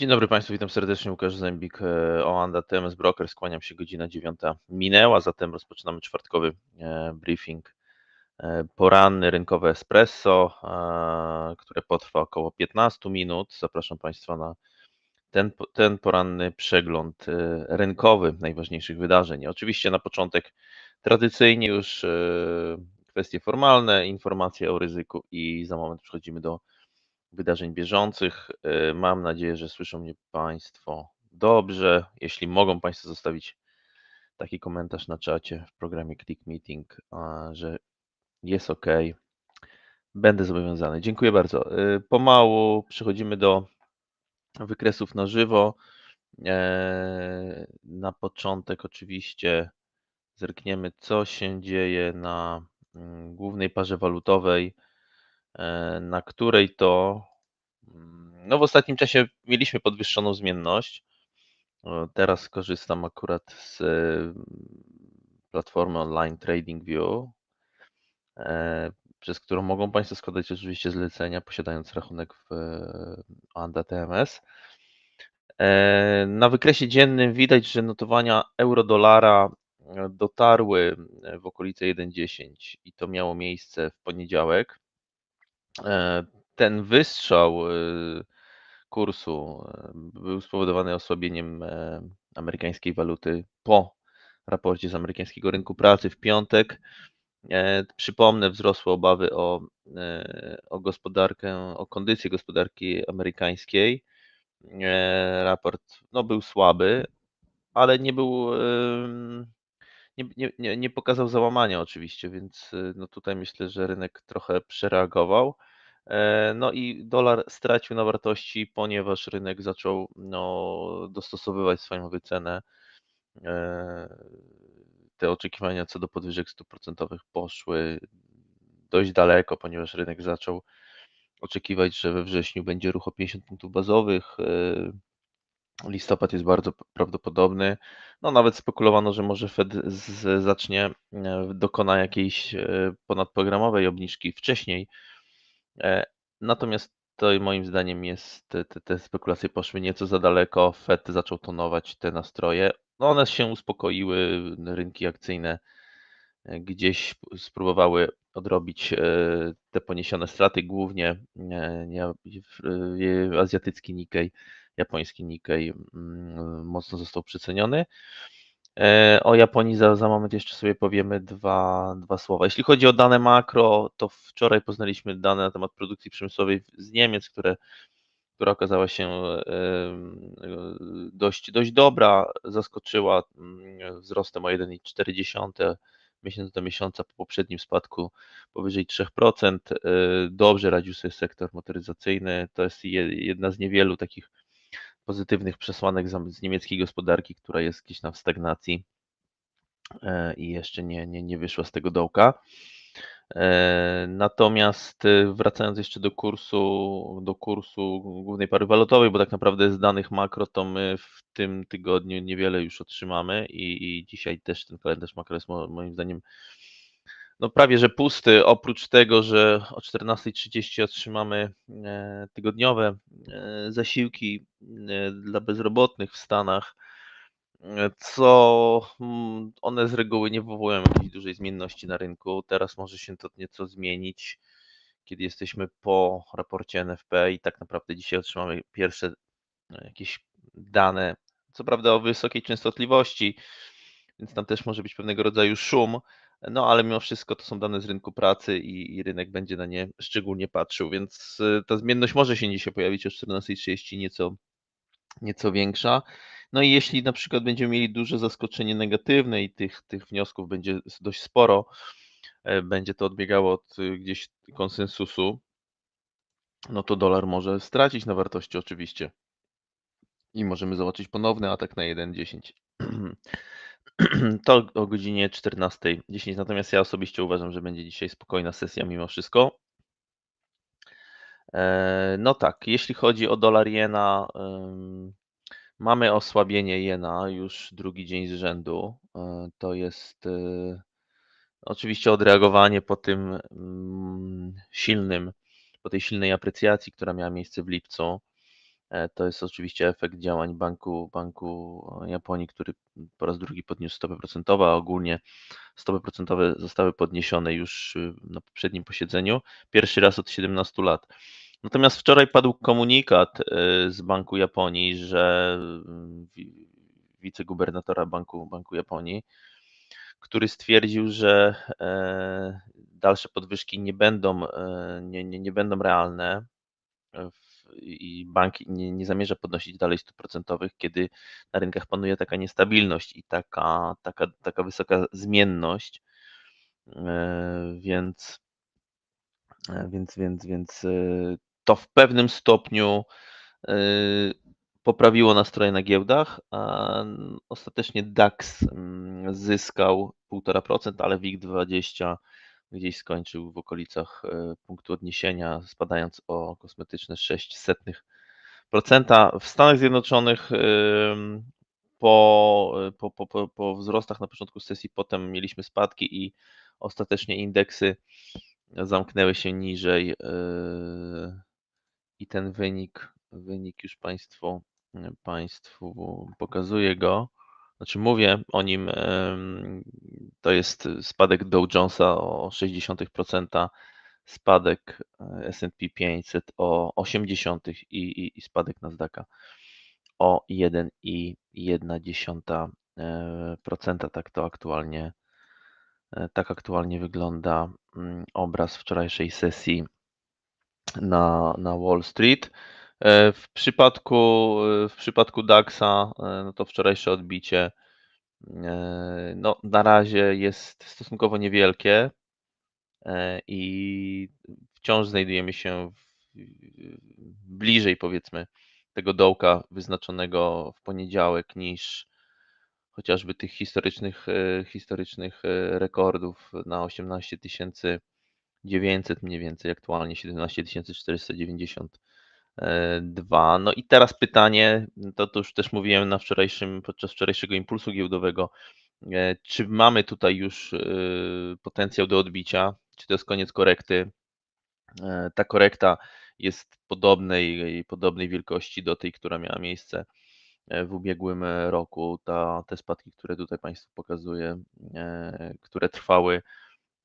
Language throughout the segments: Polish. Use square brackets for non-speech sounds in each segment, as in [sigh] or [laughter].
Dzień dobry Państwu, witam serdecznie. Łukasz Zębik, e, Oanda TMS Broker. Skłaniam się, godzina dziewiąta minęła, zatem rozpoczynamy czwartkowy e, briefing e, poranny, rynkowe espresso, które potrwa około 15 minut. Zapraszam Państwa na ten, ten poranny przegląd rynkowy najważniejszych wydarzeń. Oczywiście na początek tradycyjnie już kwestie formalne, informacje o ryzyku i za moment przechodzimy do wydarzeń bieżących. Y, mam nadzieję, że słyszą mnie Państwo dobrze. Jeśli mogą Państwo zostawić taki komentarz na czacie w programie Click Meeting, że jest OK, będę zobowiązany. Dziękuję bardzo. Y, pomału przechodzimy do wykresów na żywo. E, na początek oczywiście zerkniemy, co się dzieje na mm, głównej parze walutowej E, na której to mm, no w ostatnim czasie mieliśmy podwyższoną zmienność. Teraz korzystam akurat z mm, platformy online TradingView, e, przez którą mogą Państwo składać oczywiście zlecenia, posiadając rachunek w ANDA TMS. E, na wykresie dziennym widać, że notowania euro-dolara dotarły w okolice 1,10 i to miało miejsce w poniedziałek. E, ten wystrzał y, kursu e, był spowodowany osłabieniem e, amerykańskiej waluty po raporcie z amerykańskiego rynku pracy w piątek. Przypomnę, wzrosły obawy o, o gospodarkę, o kondycję gospodarki amerykańskiej. Raport no, był słaby, ale nie był nie, nie, nie pokazał załamania oczywiście, więc no tutaj myślę, że rynek trochę przereagował. E, no i dolar stracił na wartości, ponieważ rynek zaczął no, dostosowywać swoją wycenę. E, te oczekiwania co do podwyżek stóp procentowych poszły dość daleko, ponieważ rynek zaczął oczekiwać, że we wrześniu będzie ruch o 50 punktów bazowych. E, Listopad jest bardzo prawdopodobny. No nawet spekulowano, że może Fed z, zacznie, dokona jakiejś ponadprogramowej obniżki wcześniej. E, natomiast to moim zdaniem jest, te, te spekulacje poszły nieco za daleko. Fed zaczął tonować te nastroje. No one się uspokoiły, rynki akcyjne gdzieś spróbowały odrobić te poniesione straty, głównie azjatycki Nikkei japoński Nikkei mm, mocno został przeceniony. E, o Japonii za, za moment jeszcze sobie powiemy dwa, dwa słowa. Jeśli chodzi o dane makro, to wczoraj poznaliśmy dane na temat produkcji przemysłowej z Niemiec, które, która okazała się dość, dość dobra, zaskoczyła mm, wzrostem o 1,4 miesiąc do miesiąca po poprzednim spadku powyżej 3%. E, dobrze radził sobie sektor motoryzacyjny. To jest jedna z niewielu takich pozytywnych przesłanek z niemieckiej gospodarki, która jest gdzieś tam w stagnacji e, i jeszcze nie, nie, nie wyszła z tego dołka. E, natomiast e, wracając jeszcze do kursu, do kursu głównej pary walutowej, bo tak naprawdę z danych makro to my w tym tygodniu niewiele już otrzymamy i, i dzisiaj też ten kalendarz makro jest moim zdaniem no prawie że pusty, oprócz tego, że o 14.30 otrzymamy e, tygodniowe e, zasiłki e, dla bezrobotnych w Stanach, co mm, one z reguły nie wywołują jakiejś dużej zmienności na rynku. Teraz może się to nieco zmienić, kiedy jesteśmy po raporcie NFP i tak naprawdę dzisiaj otrzymamy pierwsze jakieś dane, co prawda o wysokiej częstotliwości, więc tam też może być pewnego rodzaju szum, no ale mimo wszystko to są dane z rynku pracy i, i, rynek będzie na nie szczególnie patrzył, więc y, ta zmienność może się dzisiaj pojawić o 14.30 nieco, nieco większa. No i jeśli na przykład będziemy mieli duże zaskoczenie negatywne i tych, tych wniosków będzie dość sporo, e, będzie to odbiegało od y, gdzieś konsensusu, no to dolar może stracić na wartości oczywiście. I możemy zobaczyć ponowny atak na 1,10. [clears throat] [clears throat] To o godzinie 14.10. Natomiast ja osobiście uważam, że będzie dzisiaj spokojna sesja mimo wszystko. E, no tak, jeśli chodzi o dolar jena, mamy osłabienie jena już drugi dzień z rzędu. E, to jest e, oczywiście odreagowanie po tym mm, silnym, po tej silnej aprecjacji, która miała miejsce w lipcu. E, To jest oczywiście efekt działań Banku, Banku Japonii, który po raz drugi podniósł stopy procentowe, a ogólnie stopy procentowe zostały podniesione już y, na poprzednim posiedzeniu, pierwszy raz od 17 lat. Natomiast wczoraj padł komunikat y, z Banku Japonii, że wi- wicegubernatora Banku, Banku Japonii, który stwierdził, że e, dalsze podwyżki nie będą, e, nie, nie, nie będą realne w- i bank nie, nie zamierza podnosić dalej stóp procentowych, kiedy na rynkach panuje taka niestabilność i taka, taka, taka wysoka zmienność. E, Więc, e, więc, więc, więc e, to w pewnym stopniu poprawiło nastroje na giełdach, ostatecznie DAX mm, zyskał 1,5%, ale WIG20 gdzieś skończył w okolicach e, punktu odniesienia, spadając o kosmetyczne 0,06%. W Stanach Zjednoczonych ym, po, po, po, po, wzrostach na początku sesji potem mieliśmy spadki i ostatecznie indeksy zamknęły się niżej yy, i ten wynik, wynik już Państwu, Państwu pokazuję go. Znaczy mówię o nim, to jest spadek Dow Jonesa o 0,6%, spadek e, S&P 500 o 80 i, i, i spadek Nasdaqa o 1,1%. Tak to aktualnie, e, tak aktualnie wygląda mm, obraz wczorajszej sesji na, na Wall Street. E, W przypadku, e, w przypadku DAX-a, e, no to wczorajsze odbicie no, na razie jest stosunkowo niewielkie i wciąż znajdujemy się w, bliżej powiedzmy tego dołka wyznaczonego w poniedziałek niż chociażby tych historycznych, historycznych rekordów na 18 900 mniej więcej, aktualnie 17 492. No i teraz pytanie, to, to już też mówiłem na wczorajszym, podczas wczorajszego impulsu giełdowego, e, czy mamy tutaj już e, potencjał do odbicia, czy to jest koniec korekty? E, Ta korekta jest podobnej, podobnej wielkości do tej, która miała miejsce e, w ubiegłym roku. Ta, te spadki, które tutaj Państwu pokazuję, e, które trwały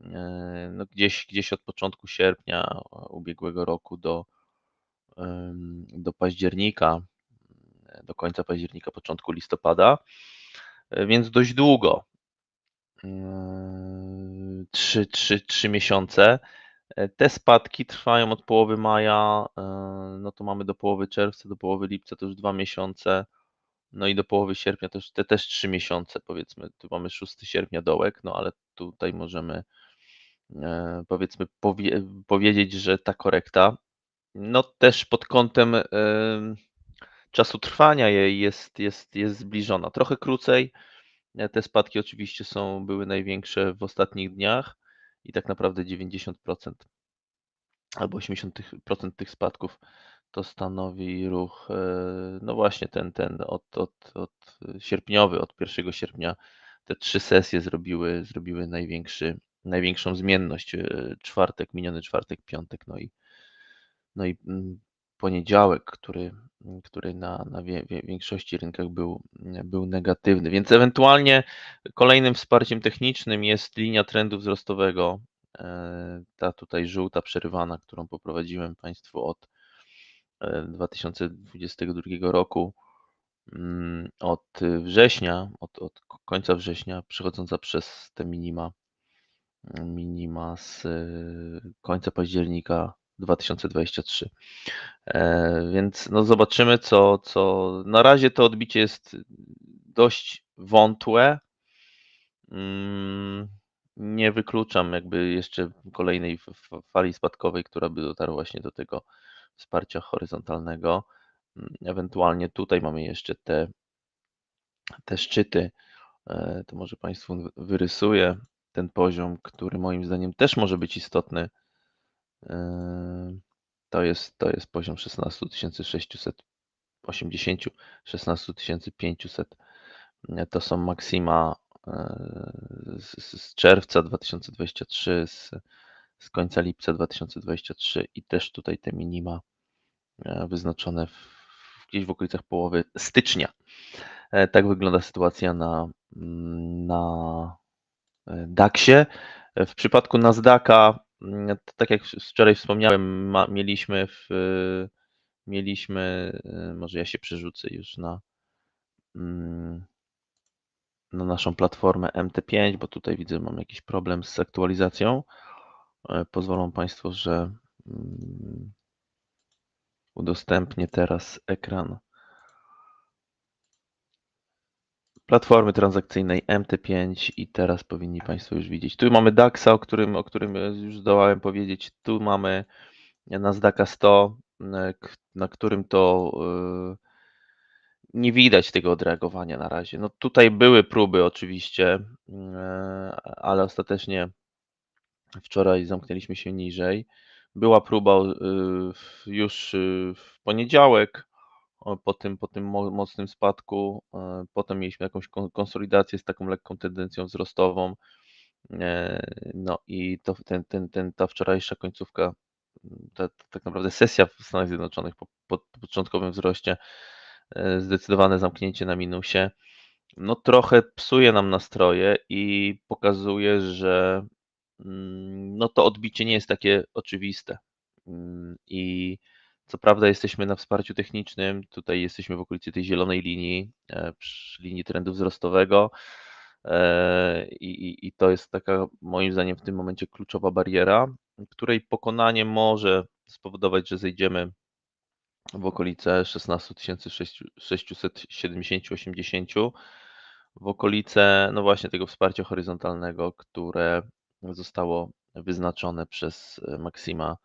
e, no gdzieś, gdzieś od początku sierpnia ubiegłego roku do, do października, e, do końca października, początku listopada, e, więc dość długo. Mm, Trzy, trzy, trzy miesiące. E, Te spadki trwają od połowy maja, no to mamy do połowy czerwca, do połowy lipca to już dwa miesiące, no i do połowy sierpnia to już te też trzy miesiące, powiedzmy. Tu mamy 6 sierpnia dołek, no ale tutaj możemy powiedzmy powie, powiedzieć, że ta korekta, no też pod kątem e, czasu trwania jej jest, jest, jest zbliżona. Trochę krócej. E, Te spadki oczywiście są, były największe w ostatnich dniach i tak naprawdę 90% albo 80% tych spadków to stanowi ruch, e, no właśnie ten, ten od, od, od sierpniowy, od 1 sierpnia te trzy sesje zrobiły, zrobiły największy, największą zmienność. E, Czwartek, miniony czwartek, piątek, no i, no i mm, poniedziałek, który, który na, na wie, wie, większości rynkach był, był negatywny. Więc ewentualnie kolejnym wsparciem technicznym jest linia trendu wzrostowego. E, Ta tutaj żółta przerywana, którą poprowadziłem Państwu od e, 2022 roku, mm, od września, od, od końca września, przechodząca przez te minima, minima z e, końca października 2023. E, Więc no zobaczymy, co, co. Na razie to odbicie jest dość wątłe. Mm, Nie wykluczam jakby jeszcze kolejnej fali spadkowej, która by dotarła właśnie do tego wsparcia horyzontalnego. Mm, Ewentualnie tutaj mamy jeszcze te, te szczyty. E, To może Państwu wyrysuję ten poziom, który moim zdaniem też może być istotny. E, To jest, to jest poziom 16 680, 16 500. E, To są maksima e, z, z- czerwca 2023, z, z końca lipca 2023 i też tutaj te minima e, wyznaczone w, gdzieś w okolicach połowy stycznia. E, tak wygląda sytuacja na, mm, na e, DAX-ie. W przypadku Nasdaqa, tak jak wczoraj wspomniałem, ma, mieliśmy w, mieliśmy, może ja się przerzucę już na, mm, na naszą platformę MT5, bo tutaj widzę, mam jakiś problem z aktualizacją. Pozwolą Państwo, że udostępnię teraz ekran platformy transakcyjnej MT5 i teraz powinni Państwo już widzieć. Tu mamy DAXa, o którym, o którym już zdołałem powiedzieć. Tu mamy Nasdaqa 100, na którym to e, nie widać tego odreagowania na razie. No tutaj były próby oczywiście, e, ale ostatecznie wczoraj zamknęliśmy się niżej. Była próba y, już y, w poniedziałek, po tym, po tym mocnym spadku. E, potem mieliśmy jakąś konsolidację z taką lekką tendencją wzrostową. E, no i to, ten, ten, ten, ta wczorajsza końcówka, ta, ta, tak naprawdę sesja w Stanach Zjednoczonych po, po początkowym wzroście, e, zdecydowane zamknięcie na minusie, no trochę psuje nam nastroje i pokazuje, że mm, no to odbicie nie jest takie oczywiste. Mm, I co prawda jesteśmy na wsparciu technicznym, tutaj jesteśmy w okolicy tej zielonej linii, e, linii trendu wzrostowego e, i, to jest taka moim zdaniem w tym momencie kluczowa bariera, której pokonanie może spowodować, że zejdziemy w okolice 16 670-80, w okolice no właśnie tego wsparcia horyzontalnego, które zostało wyznaczone przez Maksima E,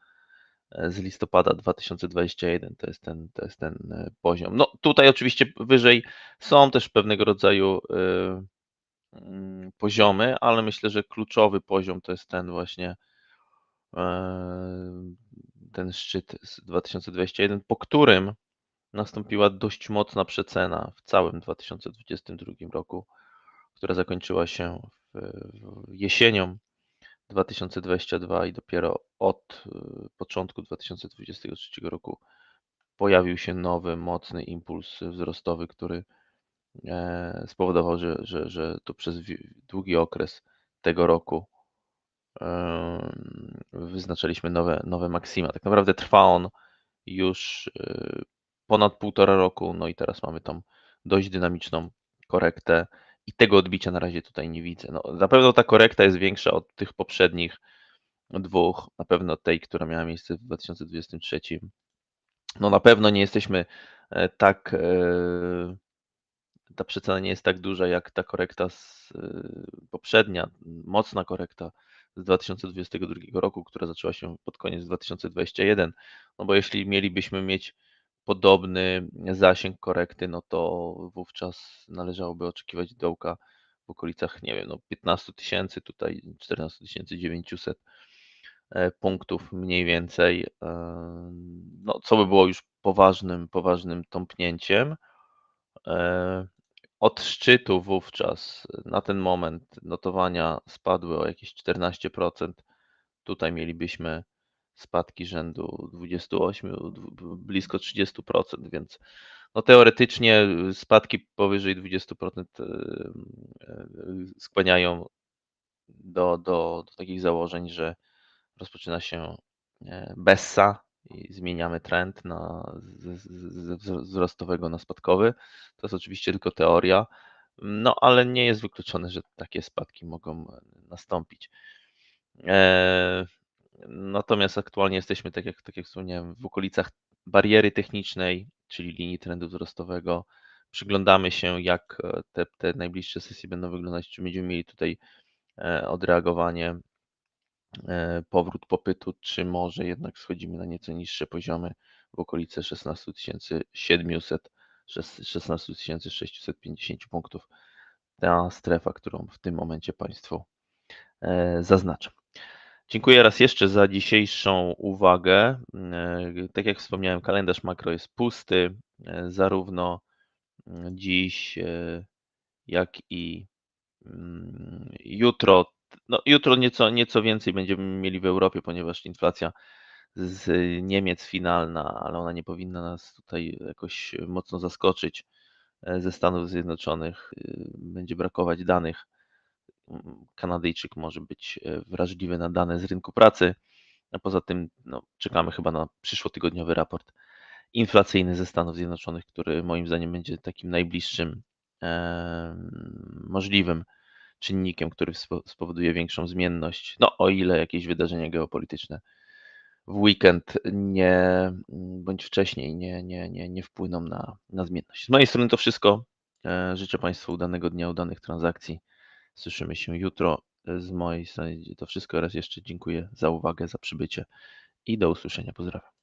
z listopada 2021. To jest ten, to jest ten e, poziom. No tutaj oczywiście wyżej są też pewnego rodzaju e, mm, poziomy, ale myślę, że kluczowy poziom to jest ten właśnie ten szczyt z 2021, po którym nastąpiła dość mocna przecena w całym 2022 roku, która zakończyła się jesienią 2022 i dopiero od y, początku 2023 roku pojawił się nowy, mocny impuls wzrostowy, który e, spowodował, że, że, że to przez długi okres tego roku wyznaczaliśmy nowe, nowe maksima. Tak naprawdę trwa on już y, ponad półtora roku, no i teraz mamy tą dość dynamiczną korektę i tego odbicia na razie tutaj nie widzę. No, na pewno ta korekta jest większa od tych poprzednich dwóch, na pewno tej, która miała miejsce w 2023. No na pewno nie jesteśmy e, tak, e, ta przecena nie jest tak duża jak ta korekta z e, poprzednia, mocna korekta z 2022 roku, która zaczęła się pod koniec 2021. No bo jeśli mielibyśmy mieć podobny zasięg korekty, no to wówczas należałoby oczekiwać dołka w okolicach, nie wiem, no 15 tysięcy, tutaj 14 900 e, punktów mniej więcej, e, no co by było już poważnym, poważnym tąpnięciem. E, od szczytu wówczas na ten moment notowania spadły o jakieś 14%. Tutaj mielibyśmy spadki rzędu 28, blisko 30%, więc no teoretycznie spadki powyżej 20% e, e, skłaniają do, do, do takich założeń, że rozpoczyna się e, Bessa i zmieniamy trend na, z, z, z wzrostowego na spadkowy. To jest oczywiście tylko teoria, no ale nie jest wykluczone, że takie spadki mogą nastąpić. Natomiast aktualnie jesteśmy, tak jak, tak jak wspomniałem, w okolicach bariery technicznej, czyli linii trendu wzrostowego. Przyglądamy się, jak e, te, te najbliższe sesje będą wyglądać, czy będziemy mieli tutaj e, odreagowanie, e, powrót popytu, czy może jednak schodzimy na nieco niższe poziomy w okolice 16 700, 16 650 punktów. Ta strefa, którą w tym momencie Państwu zaznaczam. Dziękuję raz jeszcze za dzisiejszą uwagę. E, tak jak wspomniałem, kalendarz makro jest pusty, e, zarówno mm, dziś, e, jak i mm, jutro. No, jutro nieco, nieco więcej będziemy mieli w Europie, ponieważ inflacja z Niemiec finalna, ale ona nie powinna nas tutaj jakoś mocno zaskoczyć. Ze Stanów Zjednoczonych będzie brakować danych. Kanadyjczyk może być e, wrażliwy na dane z rynku pracy. A poza tym no, czekamy chyba na przyszłotygodniowy raport inflacyjny ze Stanów Zjednoczonych, który moim zdaniem będzie takim najbliższym em, możliwym czynnikiem, który spo- spowoduje większą zmienność. No, o ile jakieś wydarzenia geopolityczne w weekend nie, bądź wcześniej nie, nie, nie, nie wpłyną na, na zmienność. Z mojej strony to wszystko. E, Życzę Państwu udanego dnia, udanych transakcji. Słyszymy się jutro. Z mojej strony to wszystko. Raz jeszcze dziękuję za uwagę, za przybycie i do usłyszenia. Pozdrawiam.